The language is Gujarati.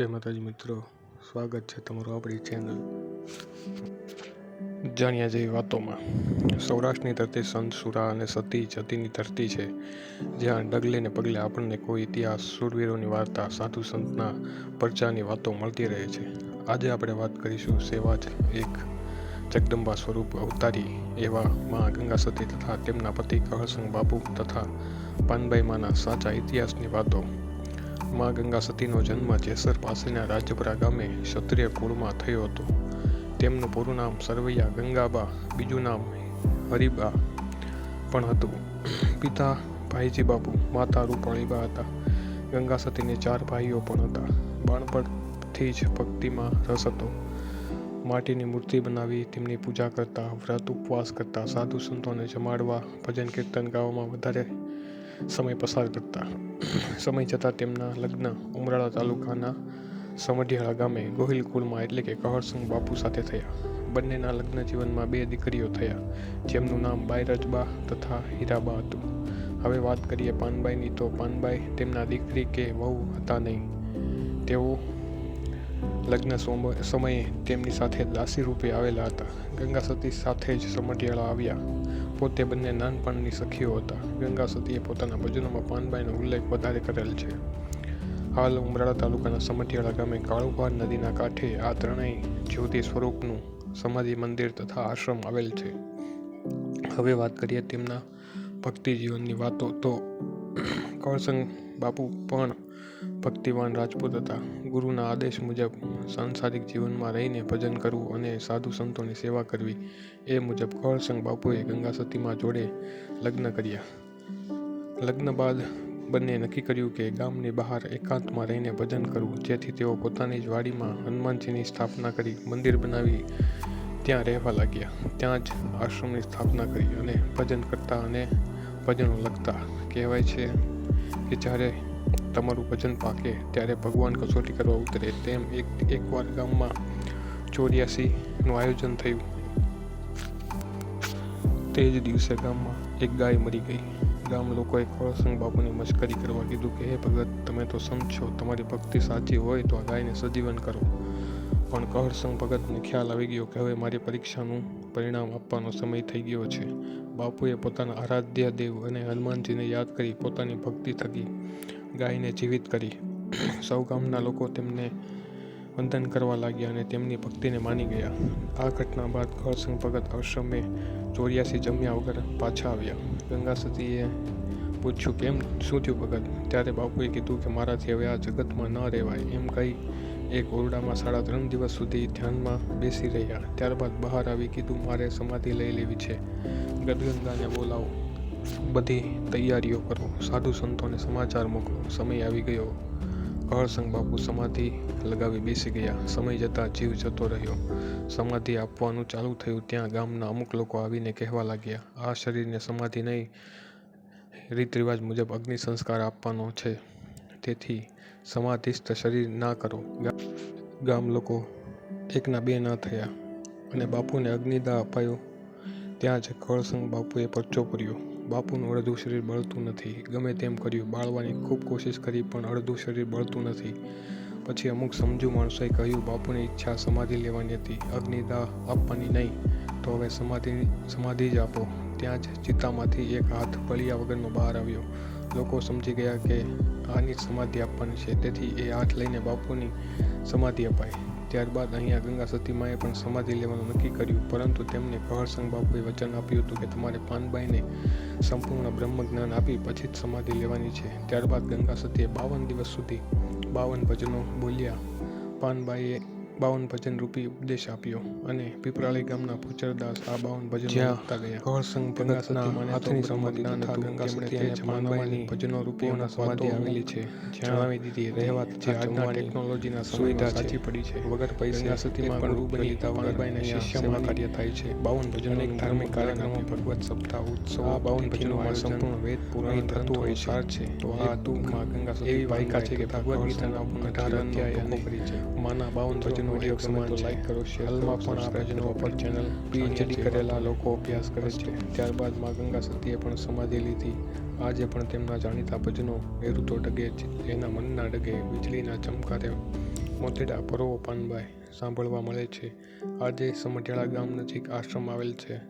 જય માતાજી મિત્રો. સ્વાગત છે તમારું આપણી ચેનલ જાણ્યા જેવી વાતોમાં. સૌરાષ્ટ્રની ધરતી સંત સુરા અને સતી જતીની ધરતી છે, જ્યાં ડગલે ને પગલે આપણને કોઈ ઇતિહાસ, સુરવીરોની વાર્તા, સાધુ સંતના પરચાની વાતો મળતી રહે છે. આજે આપણે વાત કરીશું સેવા જ એક જગદંબા સ્વરૂપ અવતારી એવા મા ગંગા સતી તથા તેમના પતિ કહસંગ બાપુ તથા પાનબાઈ માના સાચા ઇતિહાસની વાતો. મા ગંગા સતીનો જન્મ જેસર પાસેના રાજપરા ગામે ક્ષત્રિય કુળમાં થયો હતો. તેમનું પૂરું નામ સરવૈયા ગંગાબા, બીજું નામ હરિબા પણ હતું. પિતા ભાઈજી બાપુ, માતા રૂપાળીબા હતા. ગંગા સતીને ચાર ભાઈઓ પણ હતા. બાળપણથી જ ભક્તિમાં રસ હતો. માટીની મૂર્તિ બનાવી તેમની પૂજા કરતા, વ્રત ઉપવાસ કરતા, સાધુ સંતોને જમાડવા ભજન કીર્તન ગાવામાં વધારે સમય પસાર કરતા. સમય જતાં તેમના લગ્ન ઉમરાળા તાલુકાના સમઢિયાળા ગામે ગોહિલ કુળમાં એટલે કે કહરસંગ બાપુ સાથે થયા. બંનેના લગ્ન જીવનમાં બે દીકરીઓ થયા, જેમનું નામ બાયરજબા તથા હીરાબા હતું. હવે વાત કરીએ પાનબાઈની તો પાનબાઈ તેમના દીકરી કે વહુ હતા નહીં. તેઓ લગ્ન સોમ- સમયે તેમની સાથે દાસી રૂપે આવેલા હતા. ગંગા સતી સાથે જ સમઢિયાળા આવ્યા. પોતે બંને નાનપણની સખીઓ હતા. ગંગા સતીએ પોતાના ભજનોમાં પાનબાઈનો ઉલ્લેખ વધારે કરેલ છે. હાલ ઉમરાળા તાલુકાના સમઢિયાળા ગામે કાળુભાર નદીના કાંઠે આ ત્રણેય જ્યોતિ સ્વરૂપનું સમાધિ મંદિર તથા આશ્રમ આવેલ છે. હવે વાત કરીએ તેમના ભક્તિ જીવનની વાતો. તો કળસંગ બાપુ પણ ભક્તિવાન રાજપૂત હતા. ગુરુના આદેશ મુજબ સાંસારિક જીવનમાં રહીને ભજન કરવું અને સાધુ સંતોની સેવા કરવી, એ મુજબ કળસંગ બાપુએ ગંગા સતીમાં જોડે લગ્ન કર્યા. લગ્ન બાદ બંને નક્કી કર્યું કે ગામની બહાર એકાંતમાં રહીને ભજન કરવું, જેથી તેઓ પોતાની જ વાડીમાં હનુમાનજીની સ્થાપના કરી મંદિર બનાવી ત્યાં રહેવા લાગ્યા. ત્યાં જ આશ્રમની સ્થાપના કરી અને ભજન કરતા અને ભજનો લખતા કહેવાય છે કે જ્યારે તમારું ભજન પાકે ત્યારે ભગવાન કસોટી કરવા ઉતરે, તેમ એક, એકવાર ગામમાં ચોર્યાસીનું આયોજન થયું. તે જ દિવસે ગામમાં એક ગાય મરી ગઈ. ગામ લોકોએ ખોળસંગ બાપુની મશ્કરી કરવા કીધું કે, હે ભગત, તમે તો સંત છો, તમારી ભક્તિ સાચી હોય તો આ ગાયને સજીવન કરો. પણ કહરસંગ ભગતને ખ્યાલ આવી ગયો કે હવે મારી પરીક્ષાનું પરિણામ આપવાનો સમય થઈ ગયો છે. બાપુએ પોતાના આરાધ્ય દેવ અને હનુમાનજીને યાદ કરી પોતાની ભક્તિ થકી ગાયને જીવિત કરી. સૌ ગામના લોકો તેમને વંદન કરવા લાગ્યા અને તેમની ભક્તિને માની ગયા. આ ઘટના બાદ કળસંગ ભગત આશ્રમે ચોર્યાસી જમ્યા વગર પાછા આવ્યા. ગંગા સતીએ પૂછ્યું, કેમ શું થયું ભગત? ત્યારે બાપુએ કીધું કે મારાથી હવે આ જગતમાં ન રહેવાય. એમ કહી એક ઓરડામાં સાડા ત્રણ દિવસ સુધી ધ્યાનમાં બેસી રહ્યા. ત્યારબાદ બહાર આવી કીધું, મારે સમાધિ લઈ લેવી છે. ગદગંગાને બોલાવો. બધી તૈયારીઓ કરો. સાધુ સંતોને સમાચાર મોકલો. સમય આવી ગયો. કહળસંગ બાપુ સમાધિ લગાવી બેસી ગયા. સમય જતાં જીવ જતો રહ્યો. સમાધિ આપવાનું ચાલુ થયું ત્યાં ગામના અમુક લોકો આવીને કહેવા લાગ્યા, આ શરીરને સમાધિ નહીં. રીત રિવાજ મુજબ અગ્નિ સંસ્કાર આપવાનો છે. તેથી સમાધિસ્થ શરીર ના કરો. ગામ લોકો એકના બે ના થયા અને બાપુને અગ્નિદાહ અપાયો. ત્યાં જ કળસંગ બાપુએ પરચો કર્યો. બાપુનું અડધું શરીર બળતું નથી. ગમે તેમ કર્યું. બાળવાની ખૂબ કોશિશ કરી, પણ અડધું શરીર બળતું નથી. પછી અમુક સમજુ માણસોએ કહ્યું, બાપુની ઈચ્છા સમાધિ લેવાની હતી. અગ્નિદાહ આપવાની નહીં. તો હવે સમાધિ સમાધિ જ આપો. ત્યાં જ ચિતામાંથી એક હાથ બળિયા વગરનો બહાર આવ્યો. લોકો સમજી ગયા કે આની જ સમાધિ આપવાની છે. તેથી એ હાથ લઈને બાપુની સમાધિ અપાઈ. ત્યારબાદ અહીંયા ગંગા સતીમાએ પણ સમાધિ લેવાનું નક્કી કર્યું. પરંતુ તેમને કહરસંગ બાપુએ વચન આપ્યું હતું કે તમારે પાનબાઈને સંપૂર્ણ બ્રહ્મ જ્ઞાન આપી પછી જ સમાધિ લેવાની છે. ત્યારબાદ ગંગા સતીએ બાવન દિવસ સુધી બાવન ભજનો બોલ્યા. પાનબાઈએ બાવન ભજન રૂપી ઉપદેશ આપ્યો અને પીપરાળી ગામના પૂચરદાસ આ બાવન ભજન ગાતા ગયા. કહરસંગ ભગતના હાથની સમાધિ તથા ગંગા સતી અને પાનબાઈની ભજનો રૂપીઓના સમાધિ આવેલી છે. જણાવી દીધી રહેવા જે આજના ટેકનોલોજીના સુવિધા સાચી પડી છે. વગર પૈસા સતીમાં ગુરુ બની પાનબાઈના શિષ્યમાં કાર્ય થાય છે. બાવન ભજન અનેક ધાર્મિક કાર્યક્રમો ભગવત સપ્તાહ ઉત્સવ આ બાવન ભજનોમાં સંપૂર્ણ વેદ પુરાણ થતું હોય સાર છે. તો આ ટૂંકમાં ગંગા એવી વાયકા છે કે ભગવદ ગીતાના અઢાર અધ્યાય અને માના બાવન ભજનો એક ગમે તો લાઈક કરો હાલમાં પણ આ ભજનો પર ચેનલ પીએચડી કરેલા લોકો અભ્યાસ કરે છે. ત્યારબાદ મા ગંગા સતીએ પણ સમાધિ લીધી. આજે પણ તેમના જાણીતા ભજનો મેરુતો ડગે એના મનના ડગે વીજળીના ચમકારે મોતીડા પરોવો પાનભાઈ સાંભળવા મળે છે. આજે સમઢિયાળા ગામ નજીક આશ્રમ આવેલ છે.